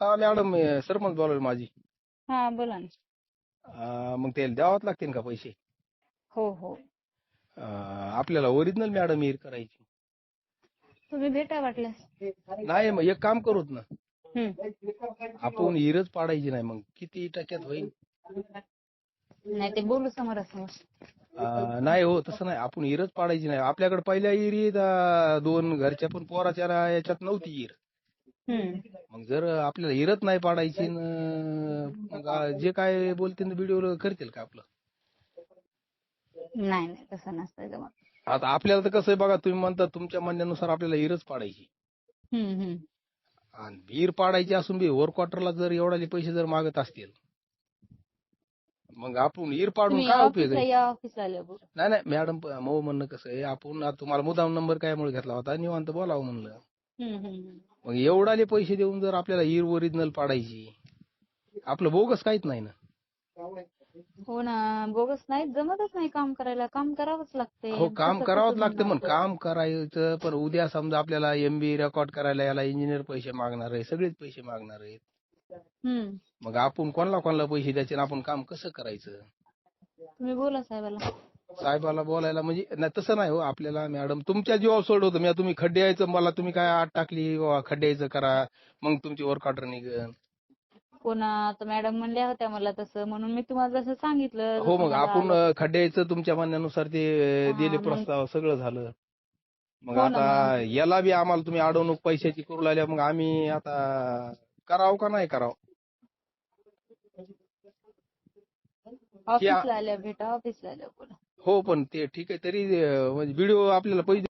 हा मॅडम सरपंच बोलावली माझी हा बोला ना. अं, मग त्याला द्यावाच लागतील का पैसे? हो हो. अं, आपल्याला ओरिजिनल मॅडम हिर करायची. तुम्ही भेटा वाटल्यास नाही मग एक काम करूत ना. हम्म. आपण हिरच पाडायची नाही मग किती टक्क्यात होईल? नाही ते बोलू समोरासमोर अं, नाही हो तसं नाही. आपण हिरच पाडायची नाही. आपल्याकडे पहिल्या हिरीत अं, दोन घरच्या पण पोराच्या याच्यात नव्हती हिर. मग जर आपल्याला हिरच नाही पाडायची न, जे काय बोलतील व्हिडिओ करतील का आपलं? नाही नाही तसं नसतं जमत. आता आपल्याला तर कसं आहे बघा तुम्ही म्हणता तुमच्या म्हणण्यानुसार आपल्याला हिरच पाडायची. आणि विहीर पाडायची असून बी ओव्हर क्वार्टरला जर एवढाले पैसे जर मागत असतील मग आपण विहीर पाडून काय उपयोग. नाही नाही मॅडम मऊ म्हणणं कसं आहे आपण तुम्हाला मुदाम नंबर काय मुळे घेतला होता? निवांत बोलावं म्हणलं. मग एवढाले पैसे देऊन जर आपल्याला हिर ओरिजिनल पाडायची आपलं बोगस काहीच नाही ना. हो ना बोगस नाही जमतच नाही काम करायला. काम करावंच लागते. हो काम करावंच लागतं? पण काम करायचं पण उद्या समजा आपल्याला एमबी रेकॉर्ड करायला याला इंजिनियर पैसे मागणार आहे सगळेच पैसे मागणार आहेत. मग आपण कोणाला कोणाला पैसे द्यायचे आपण काम कसं करायचं? तुम्ही बोला साहेबाला. साहेबाला बोलायला म्हणजे नाही तसं नाही हो आपल्याला मॅडम तुमच्या जीवावर सोडवतो मी तुम्ही खड्डे यायचं मला तुम्ही काय आत टाकली बाबा खड्डे यायचं करा मग तुमची वर्क ऑर्डर निघन. कोणा आता मॅडम म्हणल्या होत्या मला तसं म्हणून मी तुम्हाला जसं सांगितलं हो मग आपण खड्डे यायचं तुमच्या म्हणण्यानुसार ते दिले प्रस्ताव सगळं झालं. मग हो आता याला बी आम्हाला तुम्ही अडवणूक पैशाची करू लागल्या मग आम्ही आता करावं का नाही करावं? ऑफिसला आल्या भेटा ऑफिसला आल्या. हो पण ते ठीक आहे. तरी म्हणजे व्हिडिओ आपल्याला पैसे